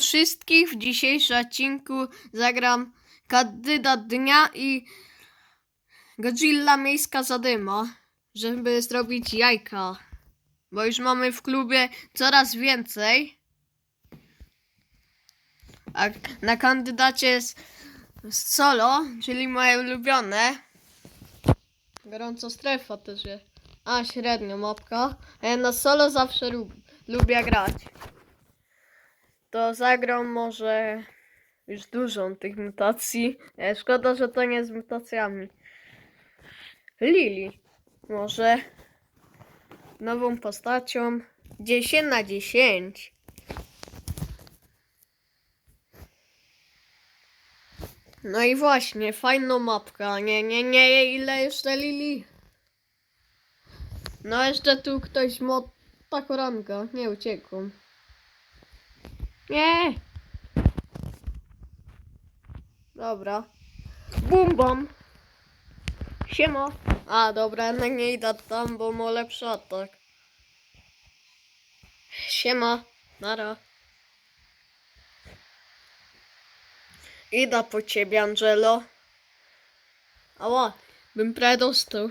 Wszystkich. W dzisiejszym odcinku zagram kandydat dnia i Godzilla miejska zadyma, żeby zrobić jajka. Bo już mamy w klubie coraz więcej. A na kandydacie jest solo, czyli moje ulubione. Gorąca strefa też jest. A, średnio mopka. A ja na solo zawsze lub, lubię grać to zagram może już dużą tych mutacji. E, Szkoda, że to nie z mutacjami. Lili. Może nową postacią. 10 na 10. No i właśnie, fajna mapka. Nie, nie, nie, ile jeszcze Lili? No jeszcze tu ktoś mod... Ta koranka. Nie uciekł. Nie. Dobra. Bum bum. Siema. A, dobra, jednak nie idę tam, bo ma lepszy atak. Siema. Nara. Idę po ciebie, Angelo. Ała, bym prawie dostał.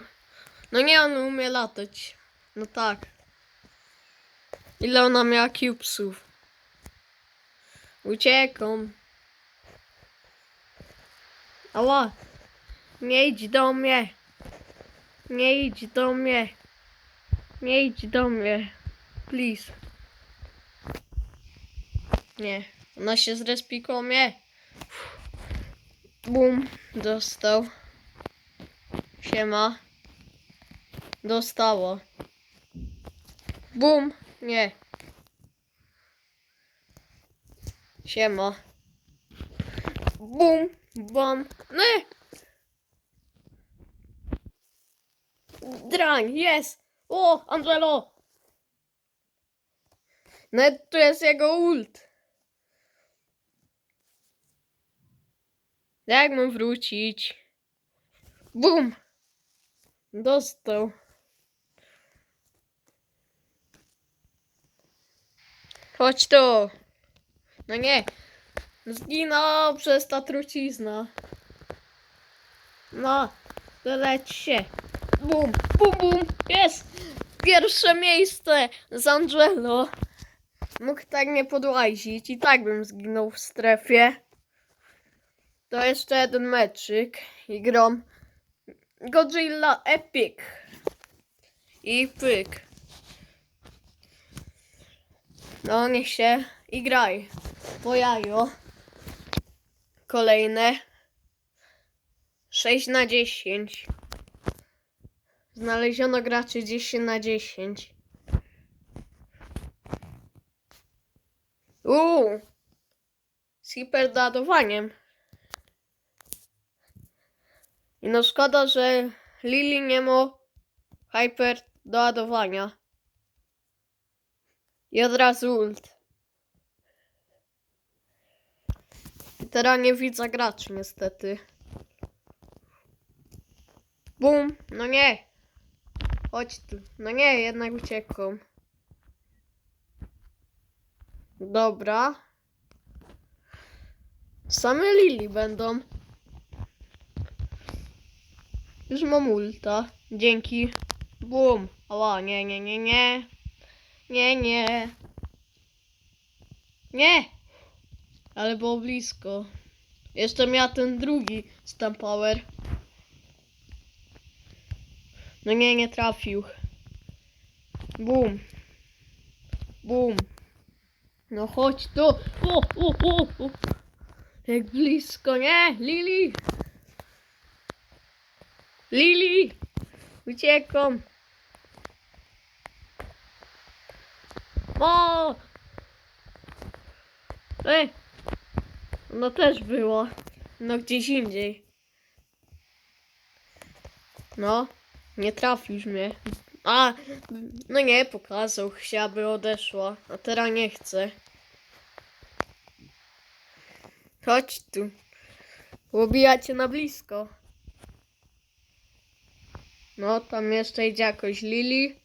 No nie, on umie latać. No tak. Ile ona miała cubesów? Uciekam. Ała. Nie idź do mnie. Nie idź do mnie. Nie idź do mnie. Please. Nie. Ona się zrespi koło mnie. Bum. Dostał. Siema. Dostało. Bum. Nie. Siema. Bum, bum. Nie! Drań, jest! O, Angelo! No tu jest jego ult. Jak mam wrócić? Bum! Dostał. Chodź tu. No nie. Zginął przez ta trucizna. No, leć się. Bum, bum, bum. Jest! Pierwsze miejsce z Angelo. Mógł tak nie podłazić i tak bym zginął w strefie. To jeszcze jeden meczyk i grom Godzilla Epic. I pyk. No niech się i graj. Po jajo. Kolejne. 6 na 10. Znaleziono graczy 10 na 10. Uuu. Z hiperdoładowaniem. I no szkoda, że Lili nie ma hyper doładowania. I od razu ult. Teraz nie widzę graczy niestety. Bum! No nie! Chodź tu. No nie, jednak uciekłem. Dobra. Same lili będą. Już mam ulta. Dzięki. Bum. Ała, nie, nie, nie, nie. Nie, nie. Nie! Ale było blisko. Jeszcze miała ten drugi Stamp Power. No nie, nie trafił. Bum. Bum. No chodź tu. O, o, o, o. Jak blisko, nie? Lili. Lili. Uciekam. O! Ej! No też było. No gdzieś indziej. No, nie trafisz mnie. A, no nie, pokazał, chciałaby odeszła, a teraz nie chce. Chodź tu. Łobijacie na blisko. No, tam jeszcze idzie jakoś Lili.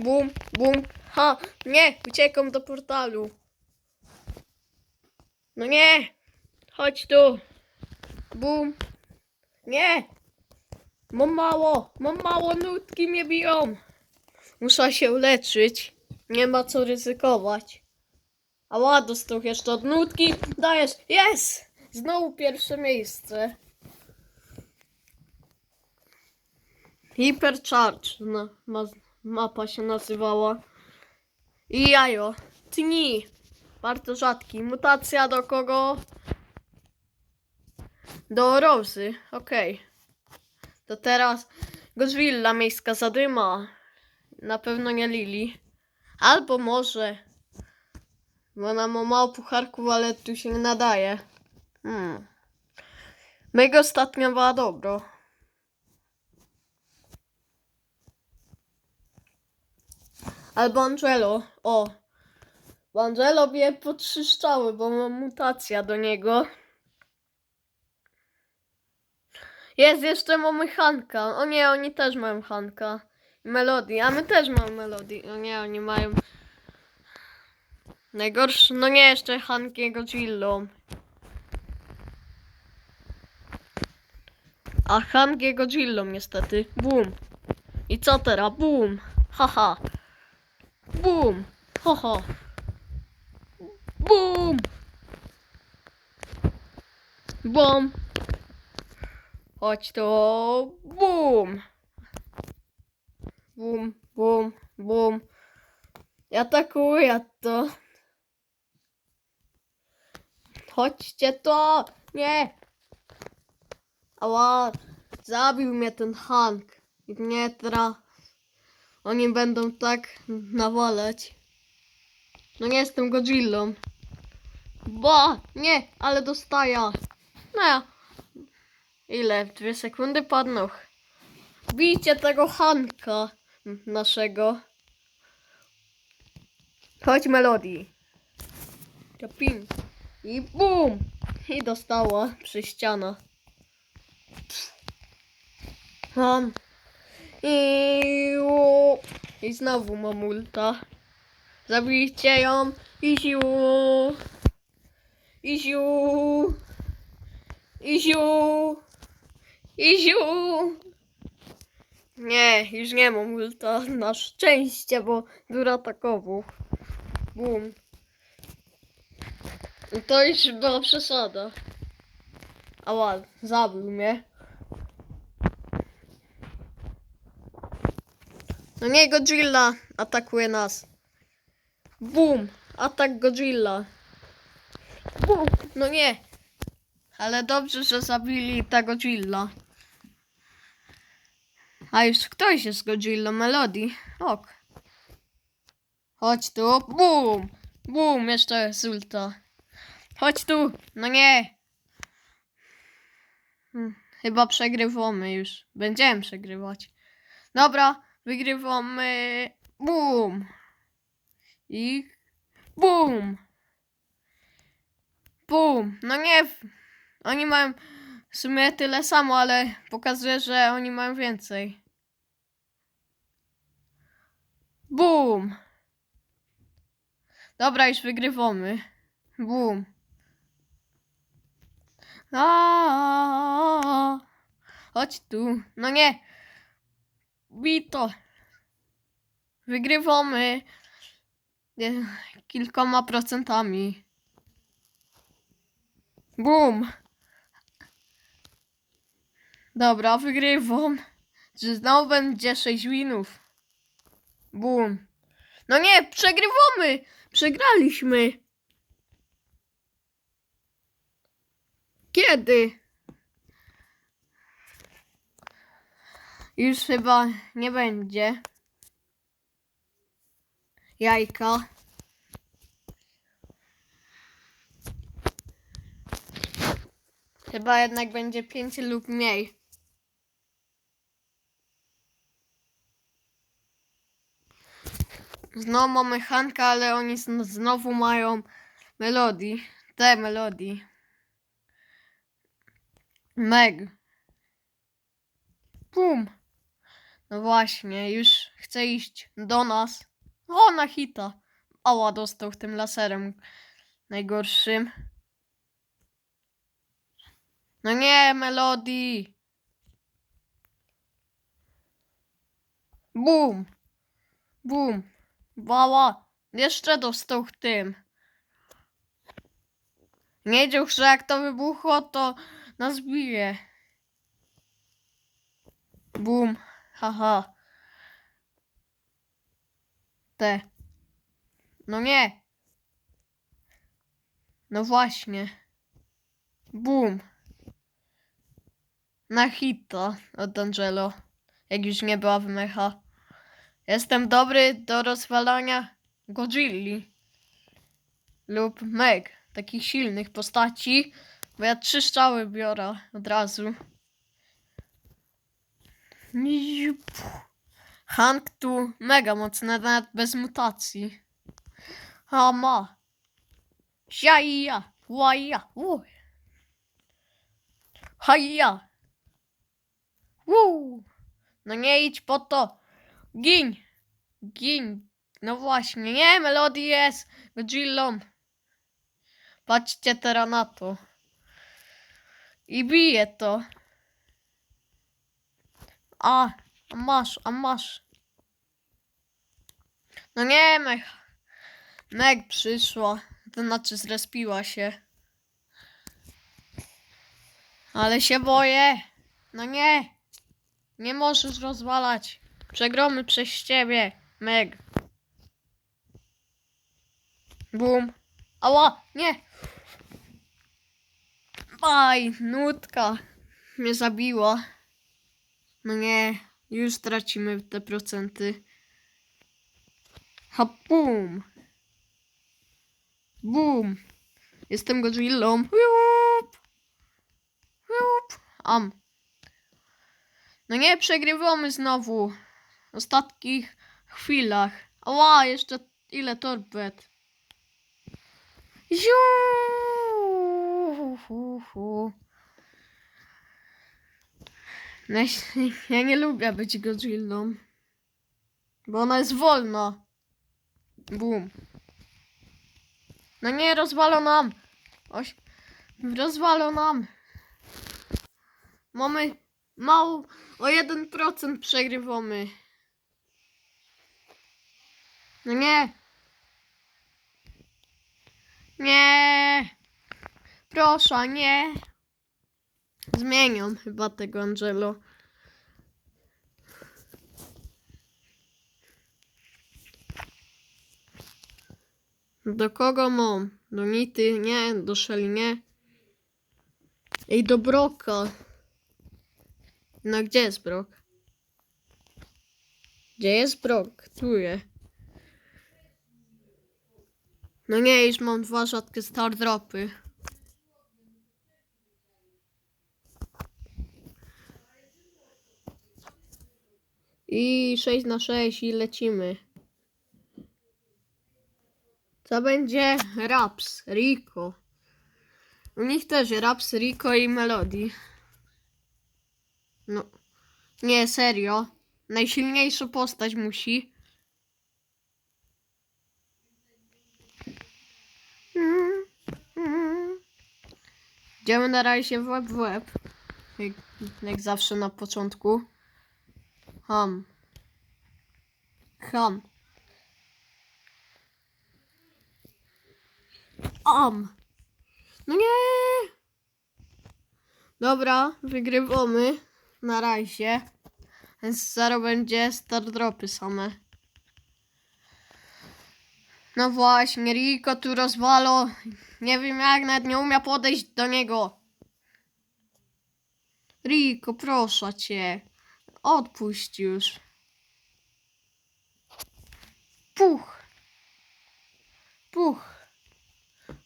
Bum, bum. Ha, nie, uciekam do portalu. No nie, chodź tu. Bum. Nie. Mam mało, mam mało, nutki mnie biją. Muszę się uleczyć. Nie ma co ryzykować. A ła, dostał jeszcze od nutki. Dajesz, jest! Znowu pierwsze miejsce. Hypercharge no, ma, mapa się nazywała. I jajo. Tni. Bardzo rzadki. Mutacja do kogo? Do Rozy. Okej. To teraz Godzilla miejska zadyma. Na pewno nie Lili. Albo może. Bo ona ma mało pucharków, ale tu się nie nadaje. Hmm. Mega ostatnia była dobro. Albo Angelo. O. Bo Angelo strzały, bo ma mutacja do niego. Jest, jeszcze mamy Hanka. O nie, oni też mają Hanka. I Melody, a my też mamy Melody. O nie, oni mają... Najgorszy, no nie, jeszcze Hankiego Gillą. A Hankiego Gillą niestety. Boom. I co teraz? Boom. Haha. Boom. Haha. Boom. Bom. Chodź to. Boom, boom, boom. I atakuję to. Chodźcie to. Nie. Ała. Zabił mnie ten Hank. I mnie teraz. Oni będą tak nawalać. No nie jestem Godzillą. Bo, nie, ale dostaję. No ja. Ile? Dwie sekundy padną. Bijcie tego Hanka naszego. Chodź Melody. Kapin. I bum! I dostała przy ściana. Mam. I, I znowu mam ulta. Zabijcie ją. I ziu. I ziu. I ziu. I ziu. Nie, już nie mam ulta. Na szczęście, bo dużo atakował. Bum. I to już była przesada. Ała, zabił mnie. No nie, Godzilla atakuje nas. Bum! Atak Godzilla. No nie. Ale dobrze, że zabili ta Godzilla. A już ktoś jest Godzilla Melody. Ok. Chodź tu. Bum! Bum! Jeszcze jest ulta. Chodź tu. No nie. Hmm, Chyba przegrywamy już. Będziemy przegrywać. Dobra, wygrywamy. Bum! I bum! Bum! No nie, oni mają w sumie tyle samo, ale pokazuje, że oni mają więcej. Bum! Dobra, już wygrywamy. Bum! Aaaa! Chodź tu. No nie! Bito! Wygrywamy kilkoma procentami. Bum! Dobra, wygrywam. Że znowu będzie 6 winów. Bum. No nie, przegrywamy! Przegraliśmy! Kiedy? Już chyba nie będzie. Jajka. Chyba jednak będzie 5 lub mniej. Znowu mamy Hanka, ale oni zn- znowu mają melodii. Te melodii. Meg. Bum. No właśnie, już chce iść do nas. O, na hita. Ała, dostał tym laserem najgorszym. No nie, Melody. Bum. Bum. Bała. Jeszcze dostał tym. Nie wiedział, że jak to wybuchło, to nas bije. Bum. Haha. Te. No nie. No właśnie. Bum. Na hita od Angelo. Jak już nie była w mecha. Jestem dobry do rozwalania Godzilli. Lub Meg. Takich silnych postaci. Bo ja trzy strzały biorę od razu. Hank tu mega mocny, nawet bez mutacji. A ma. Siaja, łaja, uj. Wuu. No nie idź po to. Gin. Gin. No właśnie, nie, Melody jest Godzillą. Patrzcie teraz na to. I bije to. A, a masz, a masz. No nie, Meg. Meg przyszła. To znaczy zrespiła się. Ale się boję. No nie. Nie możesz rozwalać. Przegromy przez ciebie, Meg. Bum. Ała, nie. Aj, nutka. Mnie zabiła. No nie, już tracimy te procenty. Ha, bum. Bum. Jestem Godzillą. Jup. Jup. Am. No nie, przegrywamy znowu. W ostatnich chwilach. Ała, jeszcze ile torped. Ziu. No, ja nie lubię być Godzillą. Bo ona jest wolna. Bum. No nie, rozwalą nam. Oś... Rozwalą nam. Mamy mało, o 1% przegrywamy. No nie. Nie. Proszę, nie. Zmienią chyba tego Angelo. Do kogo mam? Do Nity? Nie. Do Shelly? Nie. Ej, do Broka. No gdzie jest Brok? Gdzie jest Brok? Tu jest. No nie, już mam dwa rzadkie star dropy. I 6 na 6 i lecimy. Co będzie? Raps, Rico. U nich też Raps, Rico i Melody. No. Nie, serio. Najsilniejsza postać musi. Idziemy na razie w łeb w łeb. Jak, jak zawsze na początku. Ham. Ham. Am. No nie. Dobra, wygrywamy. Na razie. Więc zaraz będzie star dropy same. No właśnie, Rico tu rozwalo. Nie wiem jak, nawet nie umia podejść do niego. Rico, proszę cię. Odpuść już. Puch. Puch.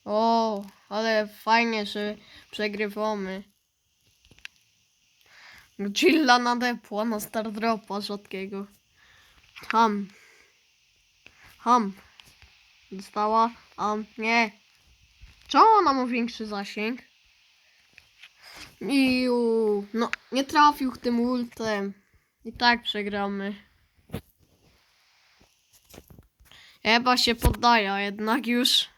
O, ale fajnie, że przegrywamy. Gilla nadepła na Stardropa rzadkiego. Ham. Ham. Dostała. A nie. Czemu ona ma większy zasięg? Iu. No, nie trafił tym ultem. I tak przegramy. Chyba się poddaje, a jednak już.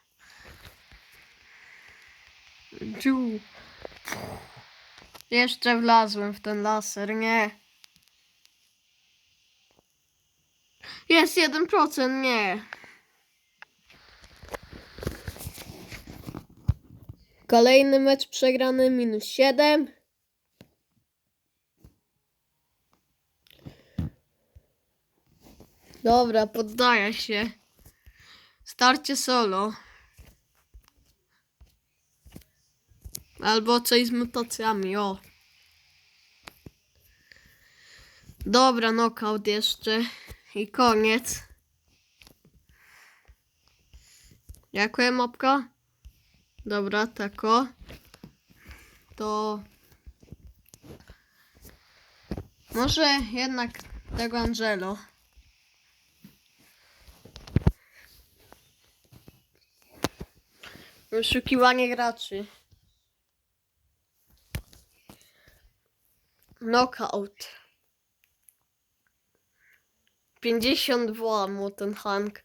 Ciu. Jeszcze wlazłem w ten laser, nie. Jest 1%, nie. Kolejny mecz przegrany, minus 7. Dobra, poddaję się. Starcie solo. Albo coś z mutacjami, o. Dobra, knockout jeszcze. I koniec. Dziękuję, mopka. Dobra, tako. To... Może jednak tego Angelo. Wyszukiwanie graczy. Knockout. 52 mu ten Hank.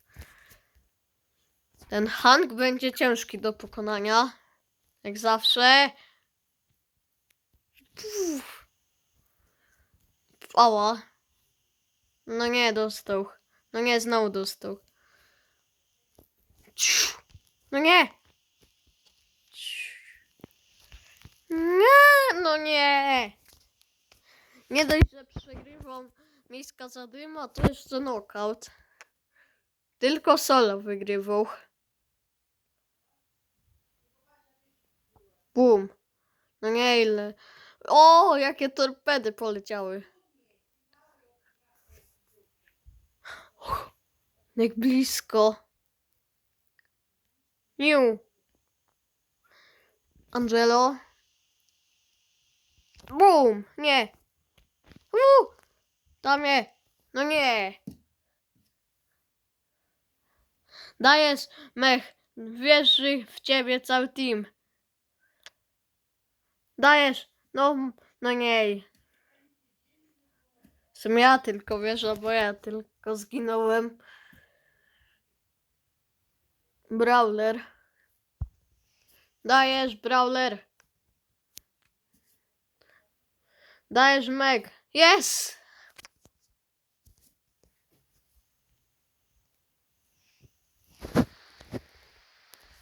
Ten Hank będzie ciężki do pokonania. Jak zawsze. Puf. Ała. No nie, dostał. No nie, znowu dostał. No nie! Nie, no nie! Nie dość, że przegrywam miejska zadyma, to jeszcze knockout. Tylko solo wygrywał. Bum. No nie ile. O, jakie torpedy poleciały. Jak blisko. Niu. Angelo. Bum! Nie! Uuu! Nie! No nie! Dajesz, mech! Wierzy w ciebie cały team. Dajesz! No, no nie. W sumie ja tylko wierzę, bo ja tylko zginąłem. Brawler. Dajesz, Brawler. Dajesz Meg. Yes!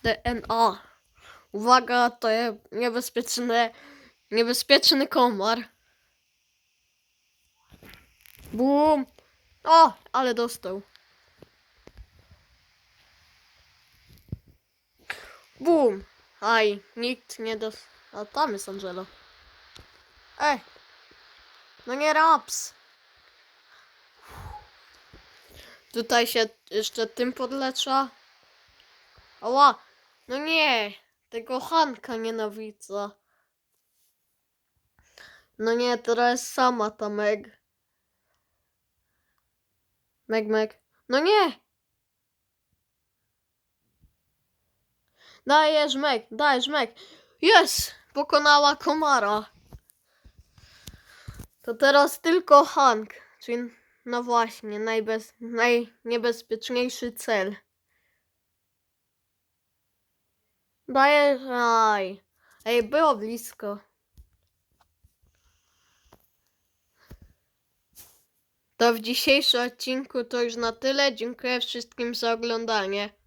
DNA. Uwaga, to jest niebezpieczny, niebezpieczny komar. Bum! O, ale dostał. Bum! Aj, nikt nie dos... A tam jest Angelo. Ej! No nie raps! Tutaj się jeszcze tym podlecza. Ała! No nie! Tego Hanka nienawidzę. No nie, teraz sama ta Meg. Meg, Meg. No nie! Dajesz Meg, dajesz Meg. Jest! Pokonała komara. To teraz tylko Hank, czyli no właśnie, najbez, najniebezpieczniejszy cel. Dajesz, aj. Ej, było blisko. To w dzisiejszym odcinku to już na tyle. Dziękuję wszystkim za oglądanie.